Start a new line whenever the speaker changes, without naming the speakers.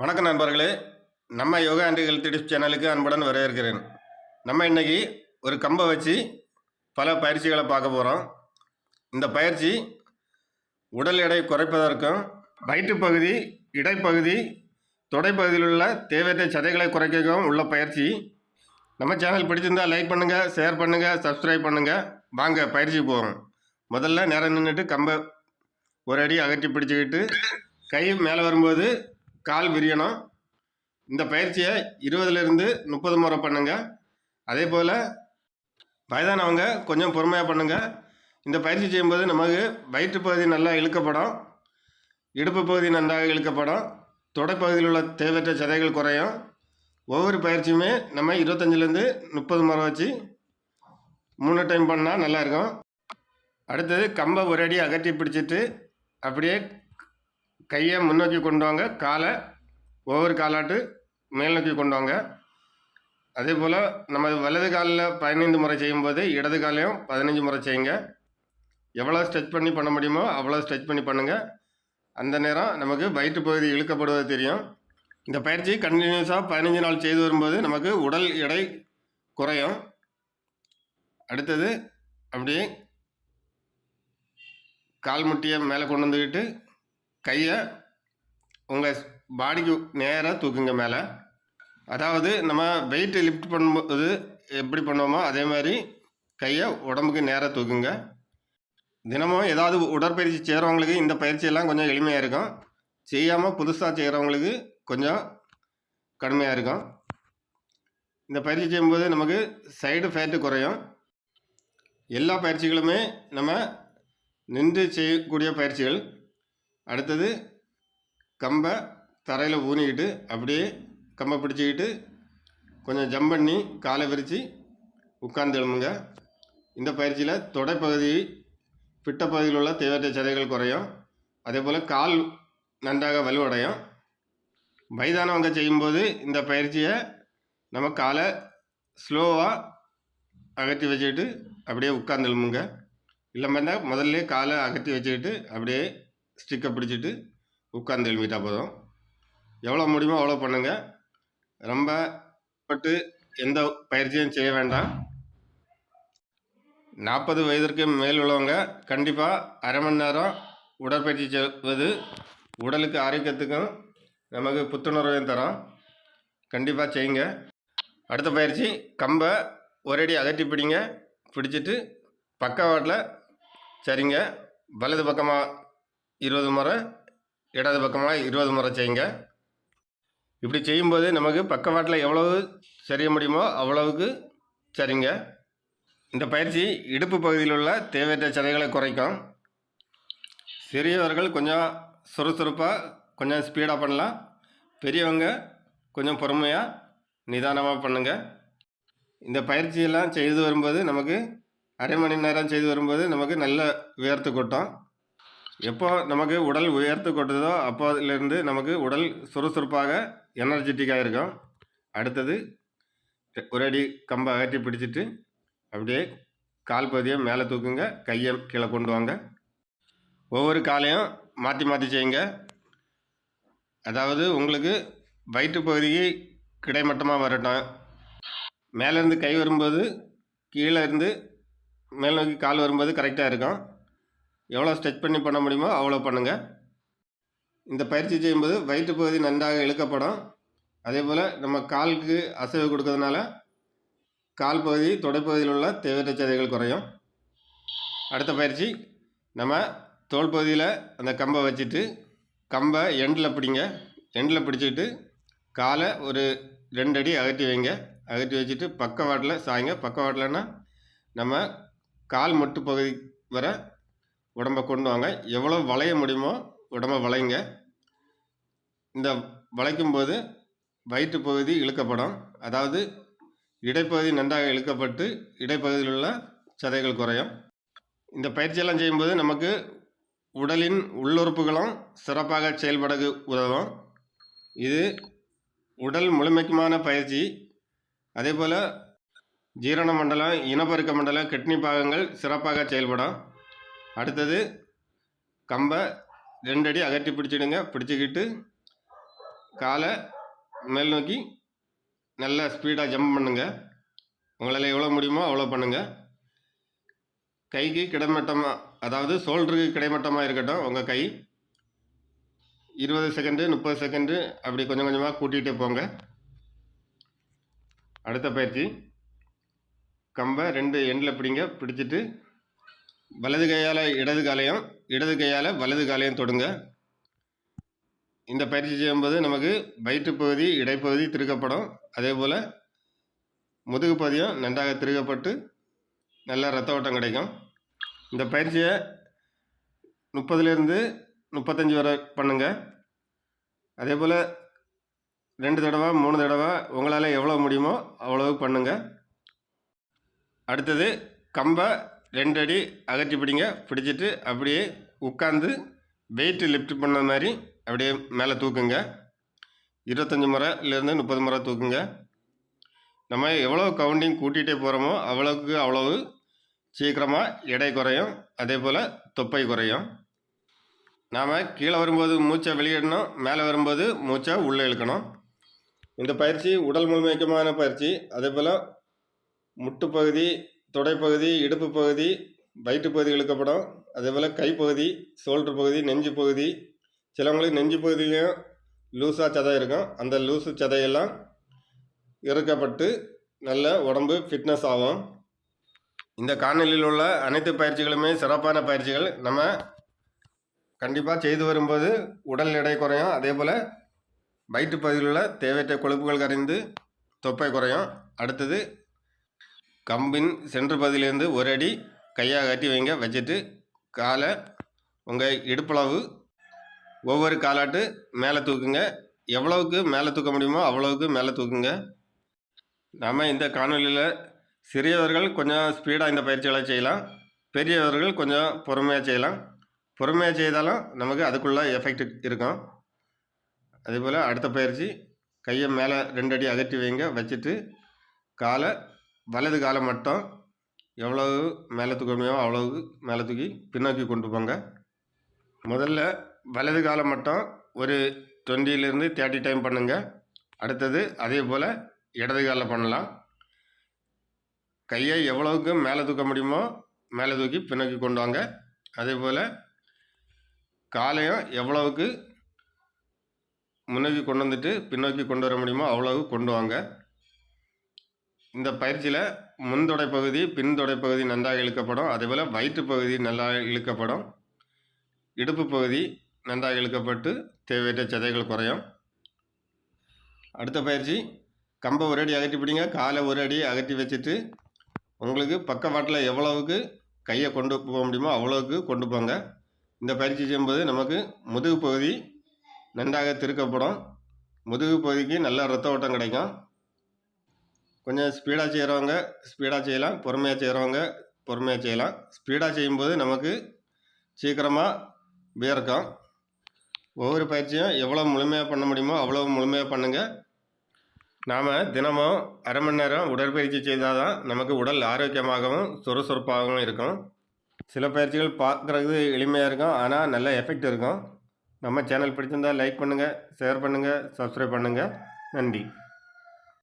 வணக்கம் நண்பர்களே. நம்ம யோகா அண்ட் ஹெல்த் டிப்ஸ் சேனலுக்கு அன்புடன் வரவேற்கிறேன். நம்ம இன்னைக்கு ஒரு கம்பை வச்சு பல பயிற்சிகளை பார்க்க போகிறோம் இந்த பயிற்சி உடல் எடை குறைப்பதற்கும் வயிற்றுப்பகுதி இடைப்பகுதி தொடைப்பகுதியில் உள்ள தேவையற்ற சதைகளை குறைக்கவும் உள்ள பயிற்சி. நம்ம சேனல் பிடிச்சிருந்தா லைக் பண்ணுங்கள் ஷேர் பண்ணுங்கள் சப்ஸ்கிரைப் பண்ணுங்கள் வாங்க பயிற்சி போகிறோம் முதல்ல நேரம் நின்றுட்டு கம்பை ஒரு அடி அகற்றி பிடிச்சிக்கிட்டு கை மேலே வரும்போது கால் விரியணும். இந்த பயிற்சியை இருபதுலேருந்து முப்பது முறை பண்ணுங்கள் அதே போல் வயதானவங்க கொஞ்சம் பொறுமையாக பண்ணுங்கள் இந்த பயிற்சி செய்யும்போது நமக்கு வயிற்று பகுதி நல்லா இழுக்கப்படும். இடுப்பு பகுதி நன்றாக இழுக்கப்படும். தொடைப்பகுதியில் உள்ள தேவையற்ற சதைகள் குறையும். ஒவ்வொரு பயிற்சியுமே நம்ம இருபத்தஞ்சிலேருந்து முப்பது முறை வச்சு மூணு டைம் பண்ணால் நல்லாயிருக்கும் அடுத்தது கம்பை ஒரு அடி அகற்றி பிடிச்சிட்டு அப்படியே கையை முன்னோக்கி கொண்டு வாங்க காலை ஒவ்வொரு காலாட்டு மேல் நோக்கி கொண்டு வாங்க. அதே போல் நம்ம வலது காலில் பதினைந்து முறை செய்யும்போது இடது காலையும் பதினஞ்சு முறை செய்யுங்க. எவ்வளோ ஸ்ட்ரெச் பண்ணி பண்ண முடியுமோ அவ்வளோ ஸ்ட்ரெச் பண்ணி பண்ணுங்கள் அந்த நேரம் நமக்கு வயிற்று பகுதி இழுக்கப்படுவது தெரியும். இந்த பயிற்சி கண்டினியூஸாக பதினஞ்சு நாள் செய்து வரும்போது நமக்கு உடல் எடை குறையும். அடுத்தது அப்படியே கால் முட்டியை மேலே கொண்டு வந்துக்கிட்டு கையை உங்கள் பாடிக்கு நேராக தூக்குங்க மேலே. அதாவது நம்ம வெயிட் லிஃப்ட் பண்ணும்போது எப்படி பண்ணுவோமோ அதே மாதிரி கையை உடம்புக்கு நேராக தூக்குங்க. தினமும் ஏதாவது உடற்பயிற்சி செய்கிறவங்களுக்கு இந்த பயிற்சியெல்லாம் கொஞ்சம் எளிமையாக இருக்கும். செய்யாமல் புதுசாக செய்கிறவங்களுக்கு கொஞ்சம் கடுமையாக இருக்கும். இந்த பயிற்சி செய்யும்போது நமக்கு சைடு ஃபேட்டு குறையும். எல்லா பயிற்சிகளுமே நம்ம நின்று செய்யக்கூடிய பயிற்சிகள் அடுத்தது கம்பை தரையில் ஊனிக்கிட்டு அப்படியே கம்பை பிடிச்சிக்கிட்டு கொஞ்சம் ஜம்ப் பண்ணி காலை விரித்து உட்கார்ந்து எழுமுங்க இந்த பயிற்சியில் தொடைப்பகுதி பிட்ட பகுதியில் உள்ள தேவையற்ற சதைகள் குறையும். அதே போல் கால் நன்றாக வலுவடையும். வயதானவங்க செய்யும்போது இந்த பயிற்சியை நம்ம காலை ஸ்லோவாக அகற்றி வச்சுக்கிட்டு அப்படியே உட்கார்ந்து எழுமுங்க இல்லை இருந்தால் முதல்ல காலை அகற்றி வச்சுக்கிட்டு அப்படியே ஸ்டிக்கை பிடிச்சிட்டு உட்காந்து எழுப்பிட்டா போதும். எவ்வளோ முடியுமோ அவ்வளோ பண்ணுங்கள் ரொம்ப பட்டு எந்த பயிற்சியும் செய்ய வேண்டாம். நாற்பது வயதிற்கு மேல் உள்ளவங்க கண்டிப்பாக அரை மணி நேரம் உடற்பயிற்சி செய்வது உடலுக்கு ஆரோக்கியத்துக்கும் நமக்கு புத்துணர்வையும் தரும். கண்டிப்பாக செய்யுங்க. அடுத்த பயிற்சி கம்பை ஒரேடி அகட்டி அகற்றி பிடிங்க. பிடிச்சிட்டு பக்கவாட்டில் சரிங்க. வலது பக்கமாக இருபது முறை இடது பக்கமாக இருபது முறை செய்யுங்க. இப்படி செய்யும்போது நமக்கு பக்கவாட்டில் எவ்வளவு செய்ய முடியுமோ அவ்வளவுக்கு சரிங்க. இந்த பயிற்சி இடுப்பு பகுதியில் உள்ள தேவையற்ற சதைகளை குறைக்கும். சிறியவர்கள் கொஞ்சம் சுறுசுறுப்பாக கொஞ்சம் ஸ்பீடாக பண்ணலாம். பெரியவங்க கொஞ்சம் பொறுமையாக நிதானமாக பண்ணுங்கள் இந்த பயிற்சியெல்லாம் செய்து வரும்போது நமக்கு அரை மணி நேரம் செய்து வரும்போது நமக்கு நல்ல உயர்த்து கொட்டும். எப்போ நமக்கு உடல் உயர்த்து கொட்டுதோ அப்போதுலேருந்து நமக்கு உடல் சுறுசுறுப்பாக எனர்ஜெட்டிக்காக இருக்கும். அடுத்தது ஒரு அடி கம்பை அகற்றி பிடிச்சிட்டு அப்படியே கால் பகுதியை மேலே தூக்குங்க. கையை கீழே கொண்டு வாங்க. ஒவ்வொரு காலையும் மாற்றி மாற்றி செய்யுங்க. அதாவது உங்களுக்கு வயிற்று பகுதிக்கு கிடைமட்டமாக வரட்டும். மேலேருந்து கை வரும்போது கீழே இருந்து மேல் நோக்கி கால் வரும்போது கரெக்டாக இருக்கும். எவ்வளோ ஸ்ட்ரெச் பண்ணி பண்ண முடியுமோ அவ்வளோ பண்ணுங்கள் இந்த பயிற்சி செய்யும்போது வயிற்று பகுதி நன்றாக இழுக்கப்படும். அதே போல் நம்ம காலுக்கு அசைவு கொடுக்கறதுனால கால் பகுதி தொடைப்பகுதியில் உள்ள தேவையற்ற சதைகள் குறையும். அடுத்த பயிற்சி நம்ம தோல் பகுதியில் அந்த கம்பை வச்சுட்டு கம்பை எண்டில் பிடிங்க. எண்டில் பிடிச்சிக்கிட்டு காலை ஒரு ரெண்டு அடி அகட்டி வைங்க. அகட்டி வச்சுட்டு பக்கவாட்டில் சாய்ங்க. பக்கவாட்டில்னா நம்ம கால் மொட்டு பகுதி வர உடம்பை கொண்டு வாங்க. எவ்வளோ வளைய முடியுமோ உடம்பை வளைங்க. இந்த வளைக்கும்போது வயிற்று பகுதி இழுக்கப்படும். அதாவது இடைப்பகுதி நன்றாக இழுக்கப்பட்டு இடைப்பகுதியில் உள்ள சதைகள் குறையும். இந்த பயிற்சியெல்லாம் செய்யும்போது நமக்கு உடலின் உள்ளுறுப்புகளும் சிறப்பாக செயல்பட உதவும். இது உடல் முழுமைக்குமான பயிற்சி. அதே போல் ஜீரண மண்டலம் இனப்பெருக்க மண்டலம் கிட்னி பாகங்கள் சிறப்பாக செயல்படும். அடுத்தது கம்பை ரெண்டு அடி அகற்றி பிடிச்சிடுங்க. பிடிச்சிக்கிட்டு காலை மேல் நோக்கி நல்லா ஸ்பீடாக ஜம்ப் பண்ணுங்கள் உங்களால் எவ்வளோ முடியுமோ அவ்வளோ பண்ணுங்கள் கைக்கு கிடைமட்டமாக அதாவது ஷோல்டருக்கு கிடைமட்டமாக இருக்கட்டும் உங்கள் கை இருபது செகண்டு முப்பது செகண்டு அப்படி கொஞ்சம் கொஞ்சமாக கூட்டிகிட்டே போங்க. அடுத்த பயிற்சி. கம்பை ரெண்டு எண்டில் பிடிங்க. பிடிச்சிட்டு வலது கையால் இடது காலையும் இடது கையால் வலது காலையும் தொடுங்க. இந்த பயிற்சி செய்யும்போது நமக்கு வயிற்றுப்பகுதி இடைப்பகுதி திருக்கப்படும். அதே போல் முதுகு பகுதியும் நன்றாக திருகப்பட்டு நல்ல ரத்த ஓட்டம் கிடைக்கும். இந்த பயிற்சியை முப்பதுலேருந்து முப்பத்தஞ்சு வரை பண்ணுங்கள் அதே போல் ரெண்டு தடவை மூணு தடவை உங்களால் எவ்வளோ முடியுமோ அவ்வளவு பண்ணுங்கள் அடுத்தது கம்பை ரெண்டு அடி அகற்றி பிடிங்க. பிடிச்சிட்டு அப்படியே உட்காந்து வெயிட்டு லிஃப்ட் பண்ண மாதிரி அப்படியே மேலே தூக்குங்க. இருபத்தஞ்சி முறையிலேருந்து முப்பது முறை தூக்குங்க. நம்ம எவ்வளோ கவுண்டிங் கூட்டிகிட்டே போகிறோமோ அவ்வளோக்கு அவ்வளவு சீக்கிரமாக எடை குறையும். அதே போல் தொப்பை குறையும். நாம் கீழே வரும்போது மூச்சை வெளியிடணும். மேலே வரும்போது மூச்சை உள்ளே இழுக்கணும். இந்த பயிற்சி உடல் முழுமைக்குமான பயிற்சி. அதே போல் முட்டு பகுதி தொடைப்பகுதி இடுப்பு பகுதி வயிற்று பகுதி இழுக்கப்படும். அதே போல் கைப்பகுதி ஷோல்டர் பகுதி நெஞ்சு பகுதி. சிலவங்களுக்கு நெஞ்சு பகுதியிலையும் லூஸாக சதை இருக்கும். அந்த லூஸு சதையெல்லாம் இறுக்கப்பட்டு நல்ல உடம்பு ஃபிட்னஸ் ஆகும். இந்த காணொலியில் உள்ள அனைத்து பயிற்சிகளுமே சிறப்பான பயிற்சிகள். நம்ம கண்டிப்பாக செய்து வரும்போது உடல் எடை குறையும். அதே போல் வயிற்று பகுதியில் உள்ள தேவையற்ற கொழுப்புகள் கரைந்து தொப்பை குறையும். அடுத்தது கம்பின் சென்று பகுதியிலேருந்து ஒரு அடி கையாக கட்டி வைங்க வச்சுட்டு காலை உங்கள் இடுப்பளவு ஒவ்வொரு காலாட்டு மேலே தூக்குங்க. எவ்வளவுக்கு மேலே தூக்க முடியுமோ அவ்வளவுக்கு மேலே தூக்குங்க. நாம் இந்த காணொலியில் சிறியவர்கள் கொஞ்சம் ஸ்பீடாக இந்த பயிற்சிகளை செய்யலாம். பெரியவர்கள் கொஞ்சம் பொறுமையாக செய்யலாம். பொறுமையாக செய்தாலும் நமக்கு அதுக்குள்ளே எஃபெக்ட் இருக்கும். அதே போல் அடுத்த பயிற்சி கையை மேலே ரெண்டு அடி அகற்றி வைங்க வச்சுட்டு காலை வலது காலை மட்டும் எவ்வளவு மேலே தூக்க முடியுமோ அவ்வளவு மேலே தூக்கி பின்னோக்கி கொண்டு போங்க. முதல்ல வலது காலை மட்டும் ஒரு டுவெண்ட்டிலேருந்து தேர்ட்டி டைம் பண்ணுங்கள் அடுத்தது அதே போல் இடது காலில் பண்ணலாம். கையை எவ்வளவுக்கு மேலே தூக்க முடியுமோ மேலே தூக்கி பின்னோக்கி கொண்டு வாங்க. அதே போல் காலையும் எவ்வளவுக்கு முன்னோக்கி கொண்டு வந்துட்டு பின்னோக்கி கொண்டு வர முடியுமோ அவ்வளவு கொண்டு வாங்க. இந்த பயிற்சியில் முன்தொடை பகுதி பின்தொடை பகுதி நன்றாக இழுக்கப்படும். அதேபோல் வயிற்று பகுதி நல்லா இழுக்கப்படும். இடுப்பு பகுதி நன்றாக இழுக்கப்பட்டு தேவையற்ற சதைகள் குறையும். அடுத்த பயிற்சி கம்பை ஒரு அடி அகற்றி பிடிங்க. காலை ஒரு அடி அகற்றி வச்சுட்டு உங்களுக்கு பக்கவாட்டில் எவ்வளவுக்கு கையை கொண்டு போக முடியுமோ அவ்வளோவுக்கு கொண்டு போங்க. இந்த பயிற்சி செய்யும்போது நமக்கு முதுகு பகுதி நன்றாக திருக்கப்படும். முதுகு பகுதிக்கு நல்ல ரத்த ஓட்டம் கிடைக்கும். கொஞ்சம் ஸ்பீடாக செய்கிறவங்க ஸ்பீடாக செய்யலாம். பொறுமையாக செய்கிறவங்க பொறுமையாக செய்யலாம். ஸ்பீடாக செய்யும்போது நமக்கு சீக்கிரமாக வியர்க்கும் ஒவ்வொரு பயிற்சியும் எவ்வளோ முழுமையாக பண்ண முடியுமோ அவ்வளோ முழுமையாக பண்ணுங்கள் நாம் தினமும் அரை மணி நேரம் உடற்பயிற்சி செய்தால் தான் நமக்கு உடல் ஆரோக்கியமாகவும் சுறுசுறுப்பாகவும் இருக்கும். சில பயிற்சிகள் பார்க்குறது எளிமையாக இருக்கும். ஆனால் நல்ல எஃபெக்ட் இருக்கும். நம்ம சேனல் பிடிச்சிருந்தால் லைக் பண்ணுங்கள் ஷேர் பண்ணுங்கள் சப்ஸ்கிரைப் பண்ணுங்கள் நன்றி.